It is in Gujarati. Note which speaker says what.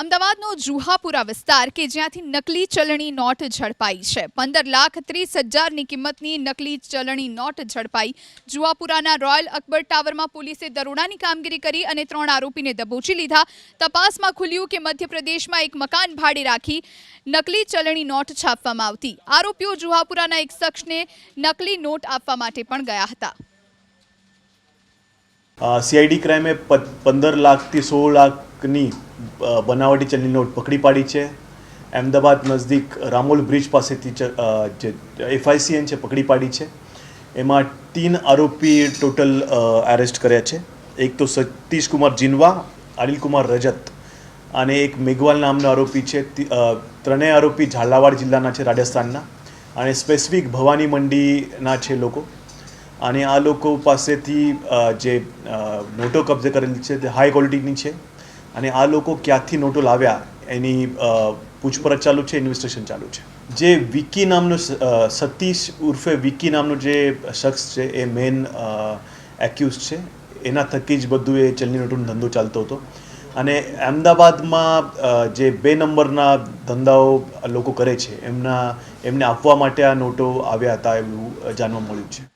Speaker 1: અમદાવાદનો જુહાપુરા વિસ્તાર કે જ્યાંથી નકલી ચલણી નોટ ઝડપાઈ છે. પંદર લાખ ત્રીસ હજારની કિંમતની નકલી ચલણી નોટ ઝડપાઈ. જુહાપુરાના રોયલ અકબર ટાવરમાં પોલીસે દરોડાની કામગીરી કરી અને ત્રણ આરોપીને દબોચી લીધા. તપાસમાં ખુલ્યું કે મધ્યપ્રદેશમાં એક મકાન ભાડે રાખી નકલી ચલણી નોટ છાપવામાં આવતી. આરોપીઓ જુહાપુરાના એક શખ્સને નકલી નોટ આપવા માટે પણ ગયા હતા.
Speaker 2: સીઆઈડી ક્રાઇમે પંદર લાખથી સોળ લાખની અ, બનાવટી ચલણી નોટ પકડી પાડી છે. અમદાવાદ નજદીક રામોલ બ્રિજ પાસેથી જે એફઆઈસીએન છે પકડી પાડી છે. એમાં તીન આરોપી ટોટલ એરેસ્ટ કર્યા છે. એક તો સતીશ કુમાર જીનવા અનિલ કુમાર રજત અને એક મેઘવાલ નામનો આરોપી છે. ત્રણેય આરોપી ઝાલાવાડ જિલ્લાના છે રાજસ્થાનના અને સ્પેસિફિક ભવાની મંડીના છે લોકો. અને આ લોકો પાસેથી જે નોટો કબજે કરેલી છે તે હાઈ ક્વોલિટીની છે. અને આ લોકો ક્યાંથી નોટો લાવ્યા, એની પૂછપરછ ચાલુ છે ઇન્વેસ્ટિગેશન ચાલુ છે. જે વિકી નામનો સતીશ ઉર્ફે વિકી નામનો જે શખ્સ છે, એ મેન એક્યુઝ છે. એના થકી જ બધું એ ચલણી નોટોનો ધંધો ચાલતો હતો. અને અમદાવાદમાં જે બે નંબરના ધંધાઓ લોકો કરે છે, એમના, એમને આપવા માટે આ નોટો આવ્યા હતા એવું જાણવા મળ્યું છે.